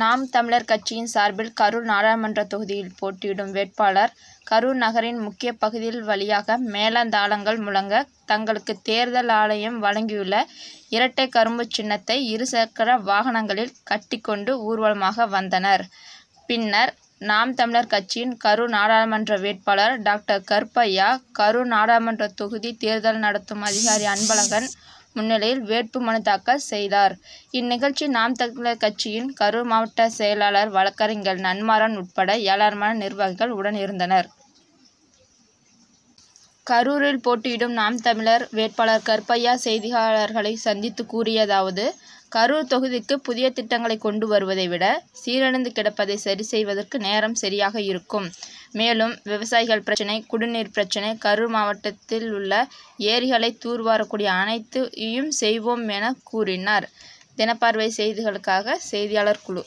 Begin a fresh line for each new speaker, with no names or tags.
நாம் தமிழர் கட்சியின் சார்பில் கரூர் நாடாளுமன்ற தொகுதியில் போட்டியிடும் வேட்பாளர் கரூர் நகரின் முக்கிய பகுதிகள் வழியாக மேலந்தாளங்கள் முழங்க தங்களுக்கு தேர்தல் ஆணையம் வழங்கியுள்ள இரட்டை கரும்பு சின்னத்தை இருசக்கர வாகனங்களில் கட்டிக்கொண்டு ஊர்வலமாக வந்தனர். பின்னர் நாம் தமிழர் கட்சியின் கரூர் நாடாளுமன்ற வேட்பாளர் டாக்டர் கருப்பையா கரூர் நாடாளுமன்ற தொகுதி தேர்தல் நடத்தும் அதிகாரி அன்பழகன் முன்னிலையில் வேட்பு மனு தாக்கல் செய்தார். இந்நிகழ்ச்சி நாம் தமிழர் கட்சியின் கரூர் மாவட்ட செயலாளர் வழக்கறிஞர் நன்மாறன் உட்பட ஏராளமான நிர்வாகிகள் உடன் இருந்தனர். கரூரில் போட்டியிடும் நாம் தமிழர் வேட்பாளர் கற்பையா செய்தியாளர்களை சந்தித்து கூறியதாவது கரூர் தொகுதிக்கு புதிய திட்டங்களை கொண்டு வருவதை விட சீரழிந்து கிடப்பதை சரி செய்வதற்கு நேரம் சரியாக இருக்கும். மேலும் விவசாயிகள் பிரச்சினை குடிநீர் பிரச்சினை கரூர் மாவட்டத்தில் உள்ள ஏரிகளை தூர்வாரக்கூடிய அனைத்தையும் செய்வோம் என கூறினார். தினப்பார்வை செய்திகளுக்காக செய்தியாளர் குழு.